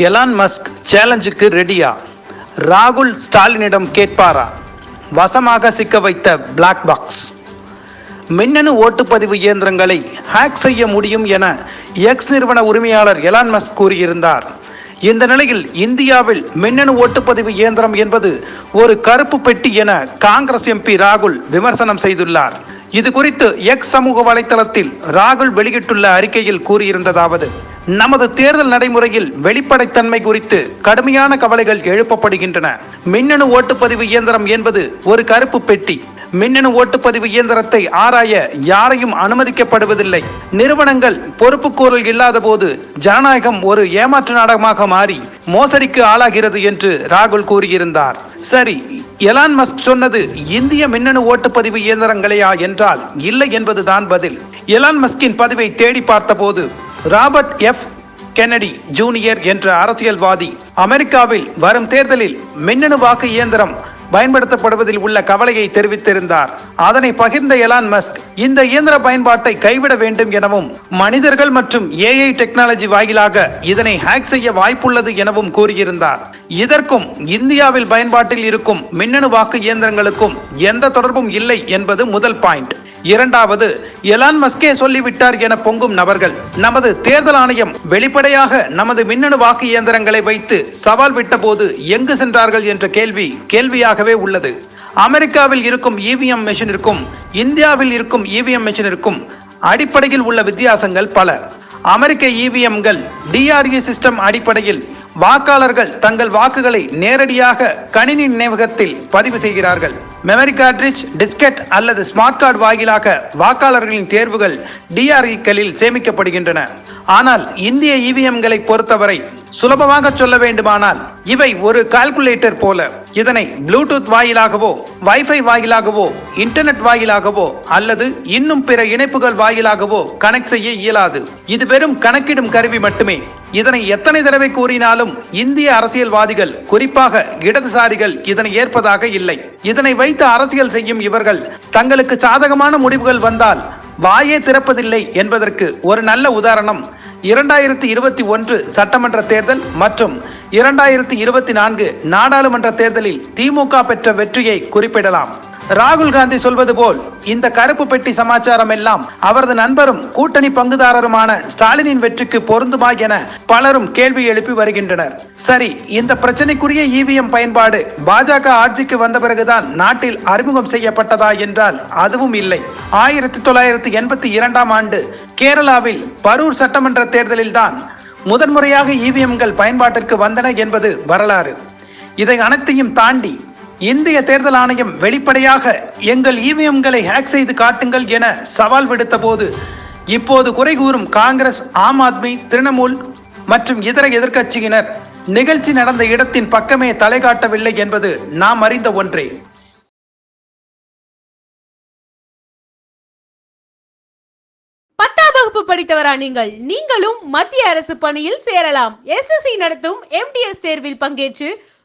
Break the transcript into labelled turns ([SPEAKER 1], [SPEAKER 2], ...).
[SPEAKER 1] Elon Musk சேலஞ்சுக்கு ரெடியா ராகுல் ஸ்டாலினிடம் கேட்பாரா? வசமாக சிக்க வைத்த பிளாக் பாக்ஸ் மின்னணு ஓட்டுப்பதிவு இயந்திரங்களை ஹேக் செய்ய முடியும் என எக்ஸ் நிறுவன உரிமையாளர் எலான் மஸ்க் கூறியிருந்தார். இந்த நிலையில் இந்தியாவில் மின்னணு ஓட்டுப்பதிவு இயந்திரம் என்பது ஒரு கருப்பு பெட்டி என காங்கிரஸ் எம்பி ராகுல் விமர்சனம் செய்துள்ளார். இது குறித்து எக்ஸ் சமூக வலைத்தளத்தில் ராகுல் வெளியிட்டுள்ள அறிக்கையில் கூறியிருந்ததாவது நமது தேர்தல் நடைமுறையில் வெளிப்படைத்தன்மை குறித்து கடுமையான கவலைகள் எழுப்பப்படுகின்றன. மின்னணு ஓட்டுப்பதிவு இயந்திரம் என்பது ஒரு கருப்பு பெட்டி. மின்னணு ஓட்டுப்பதிவு இயந்திரத்தை ஆராய யாரையும் அனுமதிக்கப்படுவதில்லை. நிறுவனங்கள் பொறுப்புக்கூறல் இல்லாத போது ஜனநாயகம் ஒரு ஏமாற்று நாடகமாக மாறி மோசடிக்கு ஆளாகிறது என்று ராகுல் கூறியிருந்தார். சரி எலான் மஸ்க் சொன்னது இந்திய மின்னணு ஓட்டுப்பதிவு இயந்திரங்களையா என்றால் இல்லை என்பதுதான் பதில். எலான் மஸ்கின் பதிவை தேடி பார்த்தபோது ராபர்ட் எஃப். கென்னடி ஜூனியர் என்ற அரசியல்வாதி. அமெரிக்காவில் வரும் தேர்தலில் மின்னணு வாக்கு இயந்திரம் பயன்படுத்தப்படுவதில் உள்ள கவலையை தெரிவித்திருந்தார். அதனை பகிர்ந்த எலான் மஸ்க் இந்த இயந்திர பயன்பாட்டை கைவிட வேண்டும் எனவும் மனிதர்கள் மற்றும் ஏஐ டெக்னாலஜி வாயிலாக இதனை ஹேக் செய்ய வாய்ப்புள்ளது எனவும் கூறியிருந்தார். இதற்கும் இந்தியாவில் பயன்பாட்டில் இருக்கும் மின்னணு வாக்கு இயந்திரங்களுக்கும் எந்த தொடர்பும் இல்லை என்பது முதல் பாயிண்ட். இரண்டாவது எலான் மஸ்கே சொல்லிவிட்டார் என பொங்கும் நபர்கள். நமது தேர்தல் ஆணையம் வெளிப்படையாக நமது மின்னணு வாக்கு இயந்திரங்களை வைத்து சவால் விட்டபோது எங்கு சென்றார்கள் என்ற கேள்வி கேள்வியாகவே உள்ளது. அமெரிக்காவில் இருக்கும் இவிஎம் மெஷினிற்கும் இந்தியாவில் இருக்கும் இவிஎம் மெஷினிற்கும் அடிப்படையில் உள்ள வித்தியாசங்கள் பல. அமெரிக்க இவிஎம்கள் டிஆர்இ சிஸ்டம் அடிப்படையில் வாக்காளர்கள் தங்கள் வாக்குகளை நேரடியாக கணினி நினைவகத்தில் பதிவு செய்கிறார்கள். மெமரி கார்ட்ரிட்ஜ் டிஸ்கெட் அல்லது ஸ்மார்ட் கார்டு வாயிலாக வாக்காளர்களின் தேர்வுகள் டிஆர்இக்களில் சேமிக்கப்படுகின்றன. ஆனால் இந்திய இவிஎம்களை பொறுத்தவரை சுலபமாக சொல்ல வேண்டுமானால் இவை ஒரு கால்குலேட்டர் போல. இதனை ப்ளூடூத் வாயிலாகவோ வைஃபை வாயிலாகவோ இன்டர்நெட் வாயிலாகவோ அல்லது இன்னும் பிற இணைப்புகள் வாயிலாகவோ கனெக்ட் செய்ய இயலாது. இது வெறும் கணக்கிடும் கருவி மட்டுமே. இதனை எத்தனை தடவை கூறினாலும் இந்திய அரசியல்வாதிகள் குறிப்பாக இடதுசாரிகள் இதனை ஏற்பதாக இல்லை. இதனை வைத்து அரசியல் செய்யும் இவர்கள் தங்களுக்கு சாதகமான முடிவுகள் வந்தால் வாயே திறப்பதில்லை என்பதற்கு ஒரு நல்ல உதாரணம் இரண்டாயிரத்தி இருபத்தி ஒன்று சட்டமன்ற தேர்தல் மற்றும் இரண்டாயிரத்தி இருபத்தி நான்கு நாடாளுமன்ற தேர்தலில் திமுக பெற்ற வெற்றியை குறிப்பிடலாம். ராகுல் காந்தி சொல்வது போல் இந்த கருப்பு பெட்டி சமாச்சாரம் எல்லாம் அவரது நண்பரும் கூட்டணி பங்குதாரருமான ஸ்டாலினின் வெற்றிக்கு பொருந்துமா என பலரும் கேள்வி எழுப்பி வருகின்றனர். சரி இந்த பிரச்சனைக்குரிய இவிஎம் பயன்பாடு பாஜக ஆட்சிக்கு வந்த பிறகுதான் நாட்டில் அறிமுகம் செய்யப்பட்டதா என்றால் அதுவும் இல்லை. ஆயிரத்தி தொள்ளாயிரத்தி எண்பத்தி இரண்டாம் ஆண்டு கேரளாவில் பரூர் சட்டமன்ற தேர்தலில்தான் முதன்முறையாக இவிஎம்கள் பயன்பாட்டிற்கு வந்தன என்பது வரலாறு. இதை அனைத்தையும் தாண்டி இந்திய தேர்தல் ஆணையம் வெளிப்படையாக எங்கள் இவிஎம்களை ஹேக் செய்து காட்டுங்கள் என சவால் விடுத்த போது இப்போது குறை கூறும் காங்கிரஸ் ஆம் ஆத்மி திரிணாமுல் மற்றும் இதர எதிர்க்கட்சியினர் நிகழ்ச்சி நடந்த இடத்தின் பக்கமே தலை காட்டவில்லை என்பது நாம் அறிந்த ஒன்றே.
[SPEAKER 2] பத்தாம் வகுப்பு படித்தவரா நீங்கள்? நீங்களும் மத்திய அரசு பணியில் சேரலாம். எஸ்எஸ்சி நடத்தும் எம்டிஎஸ் தேர்வில் பங்கேற்று